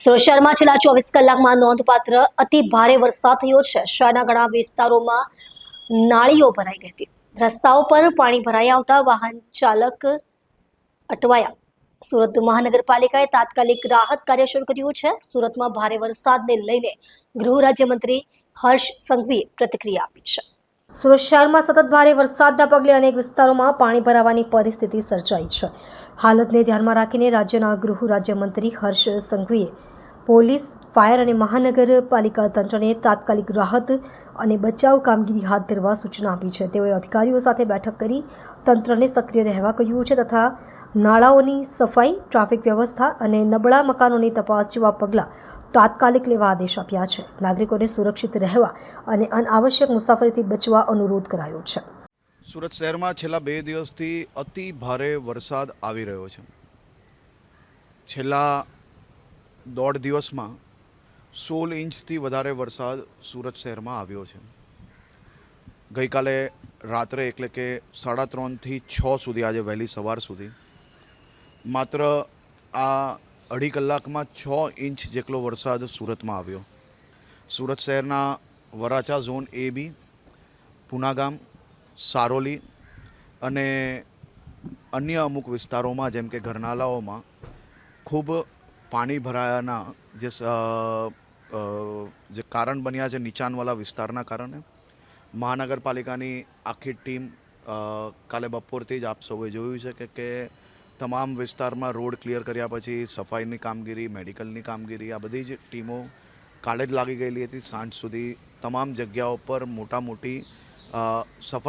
સુરત શહેરમાં છેલ્લા ચોવીસ કલાકમાં નોંધપાત્ર અતિ ભારે વરસાદ થયો છે. શહેરના ઘણા વિસ્તારોમાં નાળીઓ ભરાઈ ગઈ હતી. રસ્તાઓ પર પાણી ભરાઈ આવતા વાહન ચાલક અટવાયા. સુરત મહાનગરપાલિકાએ તાત્કાલિક રાહત કાર્ય શરૂ કર્યું છે. સુરતમાં ભારે વરસાદને લઈને ગૃહ રાજ્યમંત્રી હર્ષ સંઘવીએ પ્રતિક્રિયા આપી છે. સુરત શહેરમાં સતત ભારે વરસાદના પગલે અનેક વિસ્તારોમાં પાણી ભરાવાની પરિસ્થિતિ સર્જાઈ છે. હાલતને ધ્યાનમાં રાખીને રાજ્યના ગૃહ રાજ્યમંત્રી હર્ષ સંઘવીએ પોલીસ, ફાયર અને મહાનગરપાલિકા તંત્રને તાત્કાલિક રાહત અને બચાવ કામગીરી હાથ ધરવા સૂચના આપી છે. તેઓએ અધિકારીઓ સાથે બેઠક કરી તંત્રને સક્રિય રહેવા કહ્યું છે તથા નાળાઓની સફાઈ, ટ્રાફિક વ્યવસ્થા અને નબળા મકાનોની તપાસ જેવા પગલાં તાત્કાલિક લેવા આદેશ આપ્યા છે. નાગરિકોને સુરક્ષિત રહેવા અને અનાવશ્યક મુસાફરીથી બચવા અનુરોધ કરાયો છે. સુરત શહેરમાં છેલ્લા બે દિવસથી અતિ ભારે વરસાદ આવી રહ્યો છે. છેલ્લા દોઢ દિવસમાં સોળ ઇંચથી વધારે વરસાદ સુરત શહેરમાં આવ્યો છે. ગઈકાલે રાત્રે એટલે કે સાડા ત્રણથી છ સુધી, આજે વહેલી સવાર સુધી, માત્ર આ અઢી કલાકમાં છ ઇંચ જેટલો વરસાદ સુરતમાં આવ્યો. સુરત શહેરના Varachha zone A B Punagam Saroli અને અન્ય અમુક વિસ્તારોમાં જેમ કે ઘરનાલાઓમાં ખૂબ પાણી ભરાયાના જે જે કારણ બન્યા છે નીચાણવાળા વિસ્તારના કારણે, મહાનગરપાલિકાની આખી ટીમ કાલે બપોરથી જ આપ સૌએ જોયું છે કે કે તમામ વિસ્તારમાં રોડ ક્લિયર કર્યા પછી સફાઈની કામગીરી, મેડિકલની કામગીરી, આ બધી જ ટીમો કાલે જ લાગી ગયેલી હતી. સાંજ સુધી તમામ જગ્યાઓ પર મોટા મોટી સફાઈ